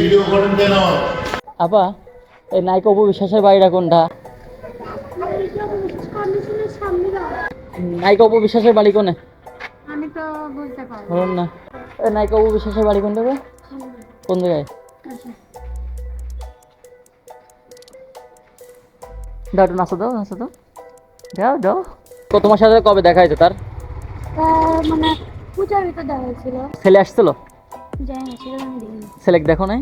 Video করেন কেন? আপা এই নায়িকা উপবিশ্বাসের বাড়িটা কোনটা? নায়িকা উপবিশ্বাসের বাড়ি কোনে? আমি তো বলতে পারব না। এই নায়িকা উপবিশ্বাসের বাড়ি কোনটা? কোন জায়গায়? দাও নাচো দাও নাচো দাও দাও। দাও তো তোমার সাথে কবে দেখা হয়েছে তার? মানে পূজার ভিতর দেওয়া হয়েছিল। ছেলে আসছিল? ছেলে দেখো নাই?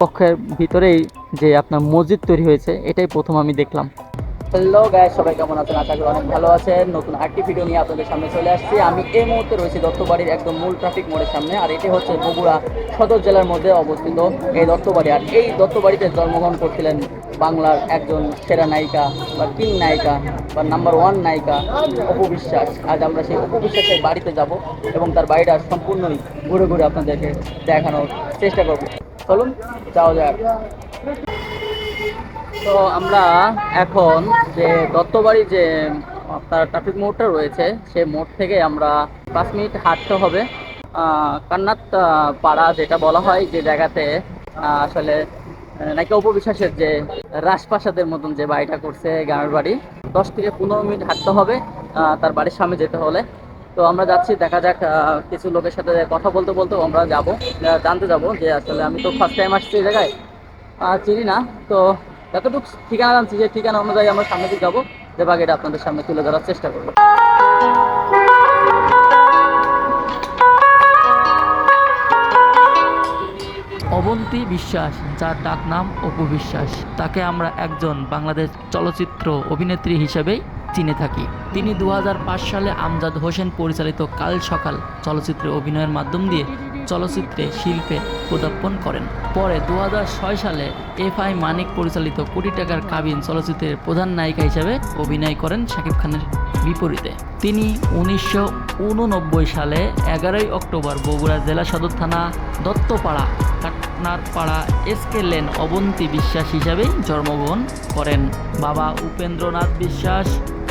কক্ষের ভিতরেই যে আপনার মসজিদ তৈরি হয়েছে এটাই প্রথম আমি দেখলাম। হ্যালো গায়ে সবাই কেমন আছেন? আশা করি অনেক ভালো আছেন। নতুন আরেকটি ভিডিও নিয়ে আপনাদের সামনে চলে আসছি। আমি এই মুহূর্তে রয়েছি দত্তবাড়ির একদম মূল ট্রাফিক মোড়ের সামনে, আর এটি হচ্ছে বগুড়া সদর জেলার মধ্যে অবস্থিত এই দত্তবাড়ি। আর এই দত্তবাড়িতে জন্মগ্রহণ করছিলেন বাংলার একজন সেরা নায়িকা বা কিং নায়িকা বা নাম্বার ওয়ান নায়িকা অপু বিশ্বাস। আজ আমরা সেই অপু বিশ্বাসের বাড়িতে যাব এবং তার বাড়িটা সম্পূর্ণই ঘুরে ঘুরে আপনাদেরকে দেখানোর চেষ্টা করব। চলুন, যাওয়া যাক। তো আমরা এখন যে দত্তবাড়ি যে আপনার ট্রাফিক মোড়টা রয়েছে, সে মোড় থেকে আমরা পাঁচ মিনিট হাঁটতে হবে। কান্নাত পাড়া যেটা বলা হয়, যে জায়গাতে আসলে নাকি উপবিশ্বাসের যে রাজপ্রাসাদের মতন যে বাড়িটা করছে গ্রামের বাড়ি, দশ থেকে পনেরো মিনিট হাঁটতে হবে তার বাড়ির সামনে যেতে হলে। তো আমরা যাচ্ছি, দেখা যাক কিছু লোকের সাথে কথা বলতে বলতে আমরা যাব জানতে যাব যে আসলে আমি তো ফার্স্ট টাইম আসছি এই জায়গায়। চিনি না, তো যতটুকু ঠিকানা জানছি যে ঠিকানা অনুযায়ী আমরা সামনে দিকে যাব। যে বাকিটা আপনাদের সামনে তুলে ধরার চেষ্টা করব। অবন্তী বিশ্বাস, যার ডাক নাম অপু বিশ্বাস, তাকে আমরা একজন বাংলাদেশ চলচ্চিত্র অভিনেত্রী হিসেবেই চিনে থাকি। তিনি দু হাজার পাঁচ সালে আমজাদ হোসেন পরিচালিত কাল সকাল চলচ্চিত্রে অভিনয়ের মাধ্যম দিয়ে চলচ্চিত্রে শিল্পে পদার্পণ করেন। পরে দু হাজার ছয় সালে এফ আই মানিক পরিচালিত কোটি টাকার কাবিন চলচ্চিত্রের প্রধান নায়িকা হিসেবে অভিনয় করেন শাকিব খানের বিপরীতে। তিনি উনিশশো উননব্বই সালে এগারোই অক্টোবর বগুড়া জেলা সদর থানা দত্তপাড়া, কাটনারপাড়া এসকে লেন অবন্তী বিশ্বাস হিসাবে জন্মগ্রহণ করেন। বাবা উপেন্দ্রনাথ বিশ্বাস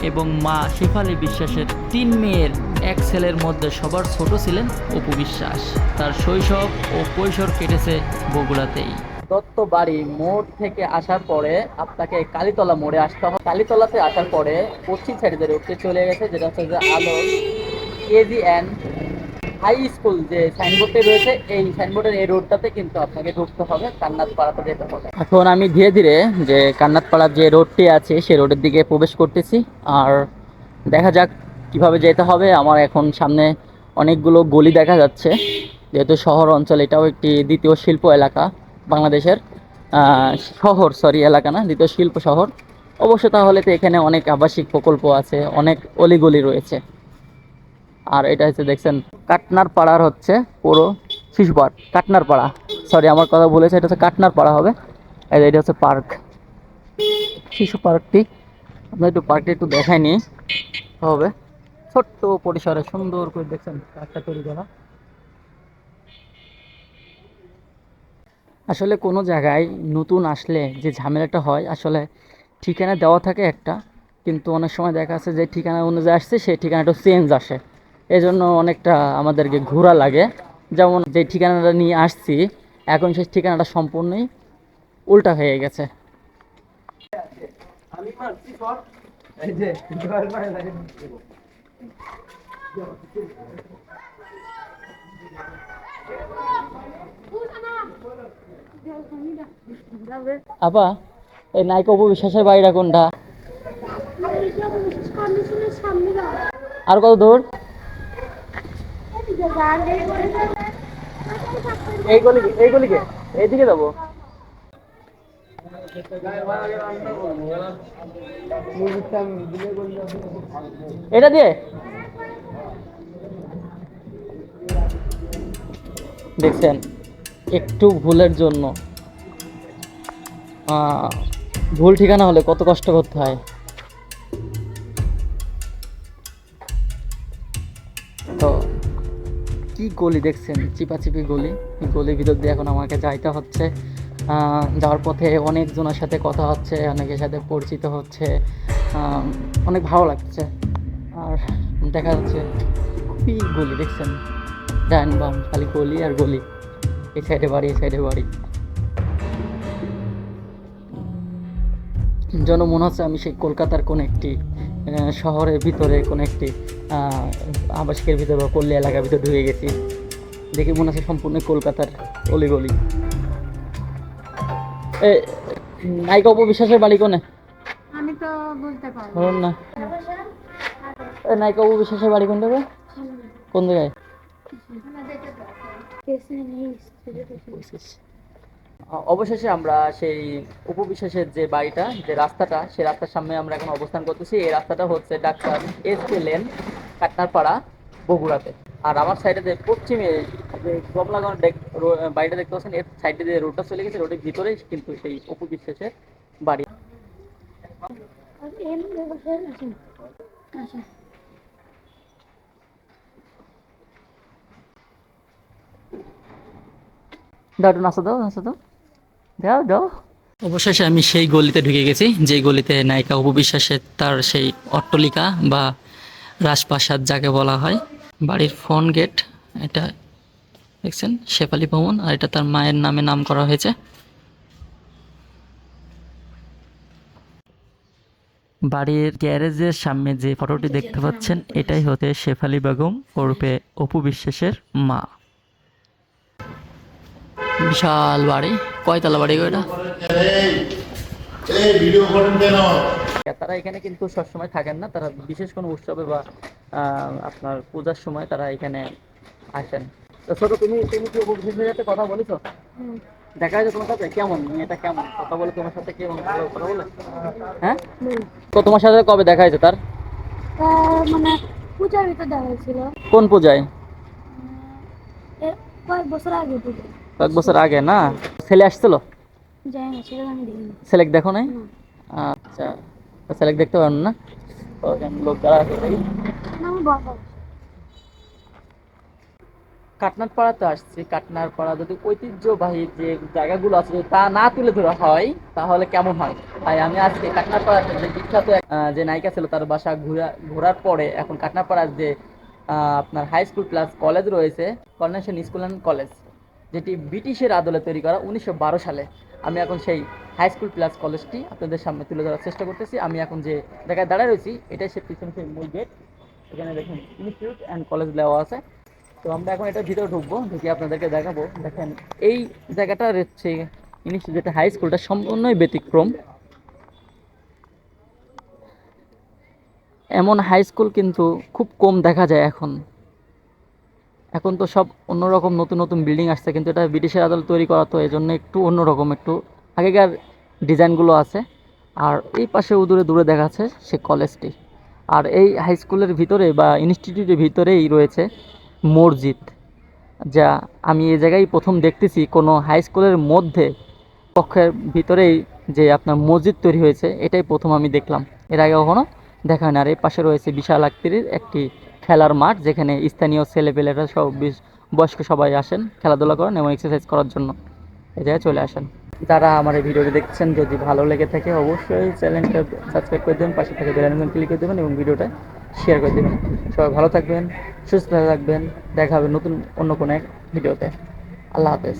এবং মা শেফালি বিশ্বাসের তিন মেয়ের এক ছেলের মধ্যে সবার ছোট ছিলেন অপু বিশ্বাস। তার শৈশব ও কৈশোর কেটেছে বগুড়াতেই। দত্ত বাড়ি মোড় থেকে আসার পরে আপনাকে কালীতলা মোড়ে আসতে হবে। কালীতলাতে আসার পরে পশ্চিম সাইডে যে রোডটি চলে গেছে, যেটা হচ্ছে যে আলো কেজি অ্যান্ড হাই স্কুল যে সাইনবোর্ডটি রয়েছে, এই সাইনবোর্ডের এই রোডটাতে কিন্তু আপনাকে ঢুকতে হবে কান্নাত পাড়াতে যেতে হবে। এখন আমি ধীরে ধীরে যে কান্নাত পাড়ার যে রোডটি আছে সেই রোডের দিকে প্রবেশ করতেছি, আর দেখা যাক কীভাবে যেতে হবে? আমার এখন সামনে অনেকগুলো গলি দেখা যাচ্ছে। যেহেতু শহর অঞ্চল, এটাও একটি দ্বিতীয় শিল্প এলাকা বাংলাদেশের। শহর সরি এলাকা না, দ্বিতীয় শিল্প শহর। অবশ্য তাহলে তো এখানে অনেক আবাসিক প্রকল্প আছে, অনেক অলিগলি রয়েছে। আর এটা হচ্ছে দেখছেন কাটনার পাড়ার হচ্ছে পুরো শিশু পার্ক কাটনার পাড়া সরি আমার কথা বলেছে এটা হচ্ছে কাটনার পাড়া হবে এটা হচ্ছে পার্ক। শিশু পার্কটি। আপনার একটু পার্কটি একটু দেখাই নিই। হবে। ছোট্ট পরিসরে সুন্দর করে দেখছেন পার্কটা তৈরি করা। আসলে কোনো জায়গায় নতুন আসলে যে ঝামেলাটা হয়, আসলে ঠিকানা দেওয়া থাকে একটা, কিন্তু অনেক সময় দেখা যাচ্ছে যে ঠিকানা অনুযায়ী আসছে, সেই ঠিকানাটা চেঞ্জ আসে। এই জন্য অনেকটা আমাদেরকে ঘোরা লাগে। যেমন যে ঠিকানাটা নিয়ে আসছি, এখন সেই ঠিকানাটা সম্পূর্ণই উল্টা হয়ে গেছে। আপা এই নায়িকা উপবিশ্বাসের বাড়িটা কোনটা? আর কত দূর? এই গলি এই গলিকে এইদিকে যাব। এটা দিয়ে? দেখছেন, একটু ভুলের জন্য। ভুল ঠিকানা হলে কত কষ্ট করতে হয়। তো, কি গলি দেখছেন? চিপাচিপি গলি। গলির ভিতর দিয়ে এখন আমাকে যাইতে হচ্ছে। যাওয়ার পথে অনেকজনের সাথে কথা হচ্ছে, অনেকের সাথে পরিচিত হচ্ছে অনেক ভালো লাগছে। আর দেখা যাচ্ছে খুবই গলি, দেখছেন? ডান বাম, খালি গলি আর গলি। এই সাইডে বাড়ি, এই সাইডে বাড়ি। যেন মনে হচ্ছে আমি সেই কলকাতার কোন একটি শহরের ভিতরে, কোন একটি আবাসিকের ভিতরে বা পল্লী এলাকার ভিতরে ঢুকে গেছি। দেখে মনে হচ্ছে সম্পূর্ণ কলকাতার অলিগলি। নায়িকা উপবিশ্বাসের বাড়ি কোনে? আমি তো বলতে পারব। না। নায়িকা উপবিশ্বাসের বাড়ি কোন জায়গায় কোন জায়গায়? অবশেষে আমরা সেই উপবিশ্বাসের যে বাড়িটা যে রাস্তাটা সেই রাস্তার সামনে আমরা এখন অবস্থান করতেছি। এই রাস্তাটা হচ্ছে doctor S K lane Katnarpara বগুড়াতে। আর আমার সাইডে যে পশ্চিমে যে কমলাগঞ্জ বাড়িটা দেখতে পাচ্ছেন, এর সাইডে যে রোডটা চলে গেছে রোডের ভিতরেই কিন্তু সেই উপবিশ্বাসের বাড়ি। দাও নাচা দাও নাচা দাও। দাও দাও। অবশেষে আমি সেই গলিতে ঢুকে গেছি, যে গলিতে নায়িকা উপবিশ্বাসের তার সেই অট্টলিকা বা রাজপ্রাসাদ যাকে বলা হয়, বাড়ির ফ্রন্ট গেট এটা দেখছেন? শেফালি ভবন, আর এটা তার মায়ের নামে নাম করা হয়েছে। বাড়ির গ্যারেজের সামনে যে ফটোটি দেখতে পাচ্ছেন, এটাই হতে শেফালি বেগম ওরূপে অপু বিশ্বাসের মা। বিশাল বাড়ি। কয়তলা বাড়ি এটা? তারা এখানে কিন্তু সবসময় থাকেন না। তারা বিশেষ কোনো উৎসবে বা আপনার পূজার সময় তারা এখানে আসেন। ছোট তুমি তুমি কি অভিষেকের সাথে কথা বলেছ? দেখা যায় তোমার সাথে? কেমন? মেয়েটা কেমন? কথা বলে তোমার সাথে কেমন? কথা বলে? হ্যাঁ? তো তোমার সাথে কবে দেখা হয়েছে তার? মানে পূজার ভিতর দেওয়া হয়েছিল। কোন পূজায়? কয়েক বছর আগে কয়েক বছর আগে না? ছেলে আসছিল? ছেলেক দেখো নাই? আচ্ছা। ছেলেক দেখতে পারেন না? লোক যারা আছে দেখি কাটনার পাড়াতে আসছি, কাটনার পাড়া যদি ঐতিহ্যবাহী যে জায়গাগুলো আছে তা না তুলে ধরা হয়, তাহলে কেমন হয়? তাই আমি আজকে কাটনার পাড়াতে যে বিখ্যাত যে নায়িকা ছিল, তার বাসা ঘুরা, ঘোরার পরে এখন কাটনার পাড়ার যে আপনার হাই স্কুল প্লাস কলেজ রয়েছে কর্নেশন স্কুল অ্যান্ড কলেজ যেটি ব্রিটিশের আদলে তৈরি করা উনিশশো বারো সালে। আমি এখন সেই হাই স্কুল প্লাস কলেজটি আপনাদের সামনে তুলে ধরার চেষ্টা করতেছি। আমি এখন যে জায়গায় দাঁড়ায় রয়েছি, এটাই সে পিছনে সেই মূল গেট এখানে দেখুন ইনস্টিটিউট অ্যান্ড কলেজ দেওয়া আছে। তো আমরা এখন এটার ভিতরে ঢুকবো, ঢুকে আপনাদেরকে দেখাবো। দেখেন, এই জায়গাটা হচ্ছে ইনস্টিটিউট যেটা হাই স্কুলটা সম্পূর্ণই ব্যতিক্রম। এমন হাই স্কুল কিন্তু খুব কম দেখা যায় এখন। এখন তো সব অন্যরকম নতুন নতুন বিল্ডিং আসছে, কিন্তু এটা ব্রিটিশের আদল তৈরি করা, তো এই জন্য একটু অন্যরকম, একটু আগেকার ডিজাইনগুলো আছে। আর এই পাশে দূরে দূরে দেখা যাচ্ছে সে কলেজটি। আর এই হাই স্কুলের ভিতরে বা ইনস্টিটিউটের ভিতরেই রয়েছে মসজিদ, যা আমি এই জায়গায় প্রথম দেখতেছি কোনো হাই স্কুলের মধ্যে কক্ষের ভিতরেই যে আপনার মসজিদ তৈরি হয়েছে, এটাই প্রথম আমি দেখলাম। এর আগে কখনো দেখা হয় না আর এই পাশে রয়েছে বিশাল আকৃতির একটি খেলার মাঠ, যেখানে স্থানীয় ছেলেপেলেরা সব বয়স্ক সবাই আসেন, খেলাধুলা করেন এবং এক্সারসাইজ করার জন্য এই জায়গায় চলে আসেন। যারা আমার এই ভিডিওটি দেখছেন, যদি ভালো লেগে থাকে, অবশ্যই চ্যানেলটা সাবস্ক্রাইব করে দেবেন, পাশে থেকে বেল আইকন ক্লিক করে দেবেন এবং ভিডিওটা শেয়ার করে দেবেন। সবাই ভালো থাকবেন, সুস্থ থাকবেন, দেখা হবে নতুন, অন্য কোনো এক ভিডিওতে। আল্লাহ হাফেজ।